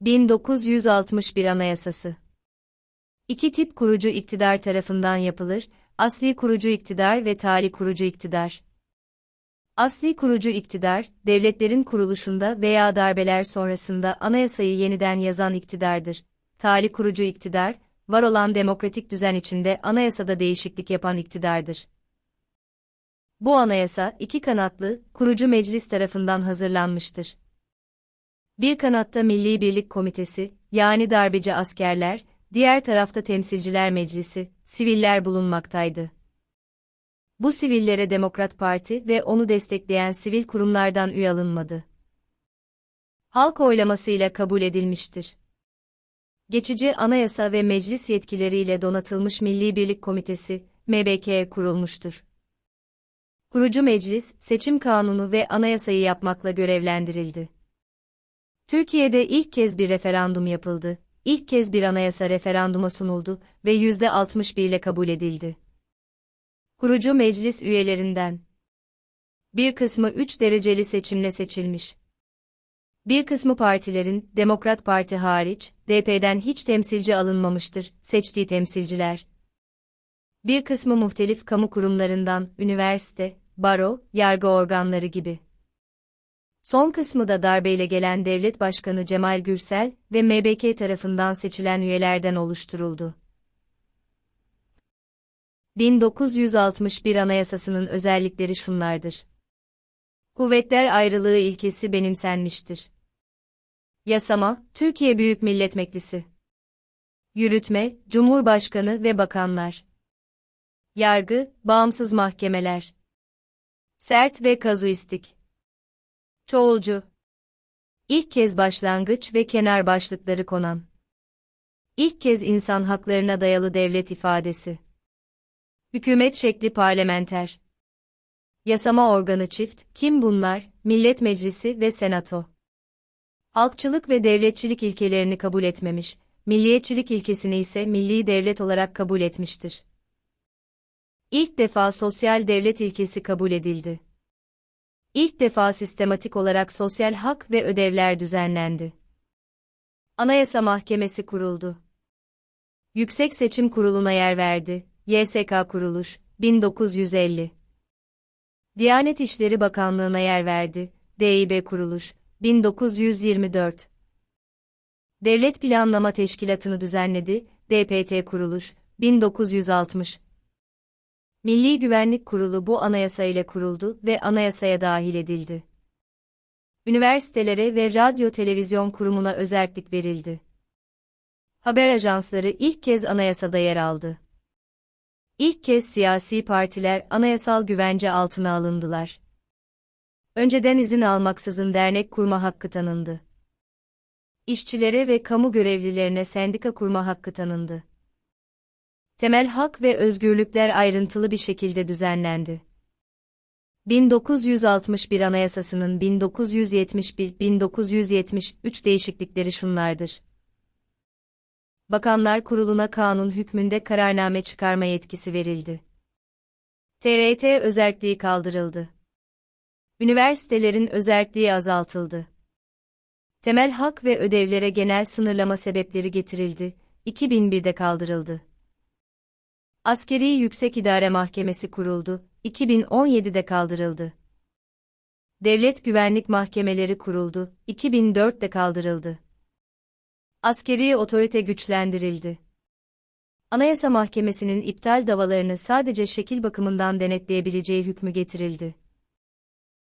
1961 Anayasası İki tip kurucu iktidar tarafından yapılır, asli kurucu iktidar ve tali kurucu iktidar. Asli kurucu iktidar, devletlerin kuruluşunda veya darbeler sonrasında anayasayı yeniden yazan iktidardır. Tali kurucu iktidar, var olan demokratik düzen içinde anayasada değişiklik yapan iktidardır. Bu anayasa iki kanatlı, kurucu meclis tarafından hazırlanmıştır. Bir kanatta Milli Birlik Komitesi, yani darbeci askerler, diğer tarafta Temsilciler Meclisi, siviller bulunmaktaydı. Bu sivillere Demokrat Parti ve onu destekleyen sivil kurumlardan üye alınmadı. Halk oylamasıyla kabul edilmiştir. Geçici anayasa ve meclis yetkileriyle donatılmış Milli Birlik Komitesi, MBK kurulmuştur. Kurucu meclis, seçim kanunu ve anayasayı yapmakla görevlendirildi. Türkiye'de ilk kez bir referandum yapıldı, ilk kez bir anayasa referanduma sunuldu ve %61 ile kabul edildi. Kurucu meclis üyelerinden bir kısmı 3 dereceli seçimle seçilmiş. Bir kısmı partilerin, Demokrat Parti hariç, DP'den hiç temsilci alınmamıştır, seçtiği temsilciler. Bir kısmı muhtelif kamu kurumlarından, üniversite, baro, yargı organları gibi. Son kısmı da darbeyle gelen Devlet Başkanı Cemal Gürsel ve MBK tarafından seçilen üyelerden oluşturuldu. 1961 Anayasasının özellikleri şunlardır. Kuvvetler ayrılığı ilkesi benimsenmiştir. Yasama, Türkiye Büyük Millet Meclisi. Yürütme, Cumhurbaşkanı ve bakanlar. Yargı, bağımsız mahkemeler. Sert ve kazuistik. Çoğulcu. İlk kez başlangıç ve kenar başlıkları konan. İlk kez insan haklarına dayalı devlet ifadesi. Hükümet şekli parlamenter. Yasama organı çift, kim bunlar? Millet Meclisi ve Senato. Halkçılık ve devletçilik ilkelerini kabul etmemiş, milliyetçilik ilkesini ise milli devlet olarak kabul etmiştir. İlk defa sosyal devlet ilkesi kabul edildi. İlk defa sistematik olarak sosyal hak ve ödevler düzenlendi. Anayasa Mahkemesi kuruldu. Yüksek Seçim Kurulu'na yer verdi. YSK kuruluş 1950. Diyanet İşleri Bakanlığı'na yer verdi. DİB kuruluş 1924. Devlet Planlama Teşkilatı'nı düzenledi. DPT kuruluş 1960. Milli Güvenlik Kurulu bu anayasa ile kuruldu ve anayasaya dahil edildi. Üniversitelere ve radyo televizyon kurumuna özellik verildi. Haber ajansları ilk kez anayasada yer aldı. İlk kez siyasi partiler anayasal güvence altına alındılar. Önceden izin almaksızın dernek kurma hakkı tanındı. İşçilere ve kamu görevlilerine sendika kurma hakkı tanındı temel hak ve özgürlükler ayrıntılı bir şekilde düzenlendi. 1961 Anayasası'nın 1971-1973 değişiklikleri şunlardır. Bakanlar Kurulu'na kanun hükmünde kararname çıkarma yetkisi verildi. TRT özerkliği kaldırıldı. Üniversitelerin özerkliği azaltıldı. Temel hak ve ödevlere genel sınırlama sebepleri getirildi, 2001'de kaldırıldı. Askeri Yüksek İdare Mahkemesi kuruldu, 2017'de kaldırıldı. Devlet Güvenlik Mahkemeleri kuruldu, 2004'te kaldırıldı. Askeri otorite güçlendirildi. Anayasa Mahkemesi'nin iptal davalarını sadece şekil bakımından denetleyebileceği hükmü getirildi.